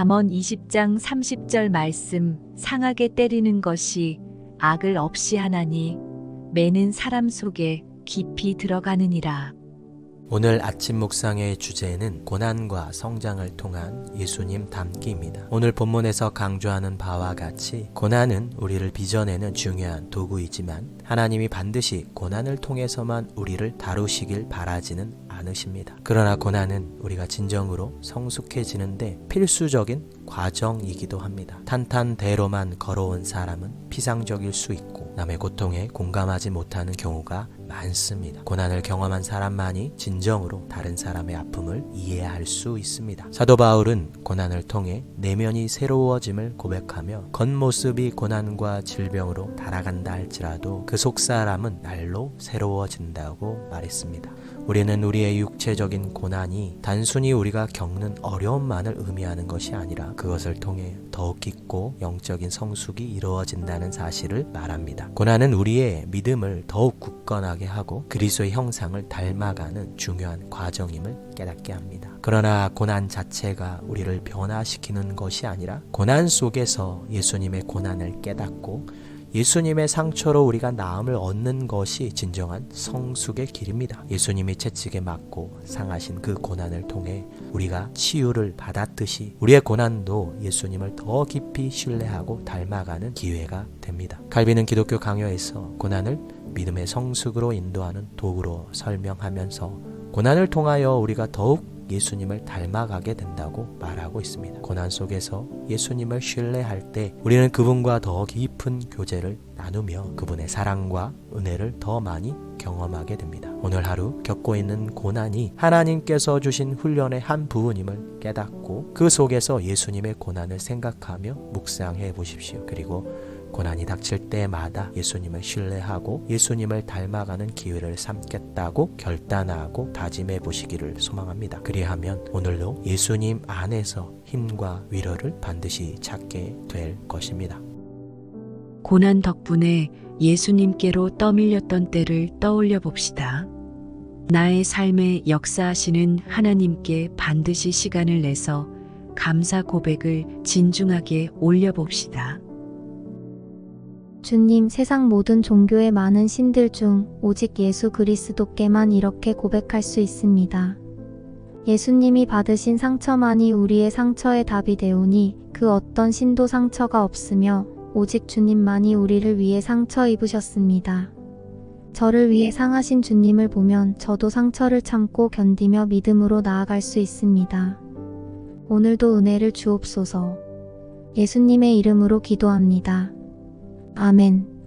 잠언 20장 30절 말씀 상하게 때리는 것이 악을 없이 하나니 매는 사람 속에 깊이 들어가느니라. 오늘 아침 묵상의 주제는 고난과 성장을 통한 예수님 닮기입니다. 오늘 본문에서 강조하는 바와 같이 고난은 우리를 빚어내는 중요한 도구이지만 하나님이 반드시 고난을 통해서만 우리를 다루시길 바라지는 않으십니다. 그러나 고난은 우리가 진정으로 성숙해지는데 필수적인 과정이기도 합니다. 탄탄대로만 걸어온 사람은 피상적일 수 있고 남의 고통에 공감하지 못하는 경우가 많습니다. 고난을 경험한 사람만이 진정으로 다른 사람의 아픔을 이해할 수 있습니다. 사도 바울은 고난을 통해 내면이 새로워짐을 고백하며 겉모습이 고난과 질병으로 달아간다 할지라도 그 속 사람은 날로 새로워진다고 말했습니다. 우리는 우리의 육체적인 고난이 단순히 우리가 겪는 어려움만을 의미하는 것이 아니라 그것을 통해 더욱 깊고 영적인 성숙이 이루어진다는 사실을 말합니다. 고난은 우리의 믿음을 더욱 굳건하게 하고 그리스도의 형상을 닮아가는 중요한 과정임을 깨닫게 합니다. 그러나 고난 자체가 우리를 변화시키는 것이 아니라 고난 속에서 예수님의 고난을 깨닫고 예수님의 상처로 우리가 나음을 얻는 것이 진정한 성숙의 길입니다. 예수님이 채찍에 맞고 상하신 그 고난을 통해 우리가 치유를 받았듯이 우리의 고난도 예수님을 더 깊이 신뢰하고 닮아가는 기회가 됩니다. 칼빈은 기독교 강요에서 고난을 믿음의 성숙으로 인도하는 도구로 설명하면서 고난을 통하여 우리가 더욱 예수님을 닮아가게 된다고 말하고 있습니다. 고난 속에서 예수님을 신뢰할 때 우리는 그분과 더 깊은 교제를 나누며 그분의 사랑과 은혜를 더 많이 경험하게 됩니다. 오늘 하루 겪고 있는 고난이 하나님께서 주신 훈련의 한 부분임을 깨닫고 그 속에서 예수님의 고난을 생각하며 묵상해 보십시오. 그리고 고난이 닥칠 때마다 예수님을 신뢰하고 예수님을 닮아가는 기회를 삼겠다고 결단하고 다짐해 보시기를 소망합니다. 그리하면 오늘도 예수님 안에서 힘과 위로를 반드시 찾게 될 것입니다. 고난 덕분에 예수님께로 떠밀렸던 때를 떠올려 봅시다. 나의 삶에 역사하시는 하나님께 반드시 시간을 내서 감사 고백을 진중하게 올려봅시다. 주님, 세상 모든 종교의 많은 신들 중 오직 예수 그리스도께만 이렇게 고백할 수 있습니다. 예수님이 받으신 상처만이 우리의 상처의 답이 되오니 그 어떤 신도 상처가 없으며 오직 주님만이 우리를 위해 상처 입으셨습니다. 저를 위해 상하신 주님을 보면 저도 상처를 참고 견디며 믿음으로 나아갈 수 있습니다. 오늘도 은혜를 주옵소서. 예수님의 이름으로 기도합니다. 아멘.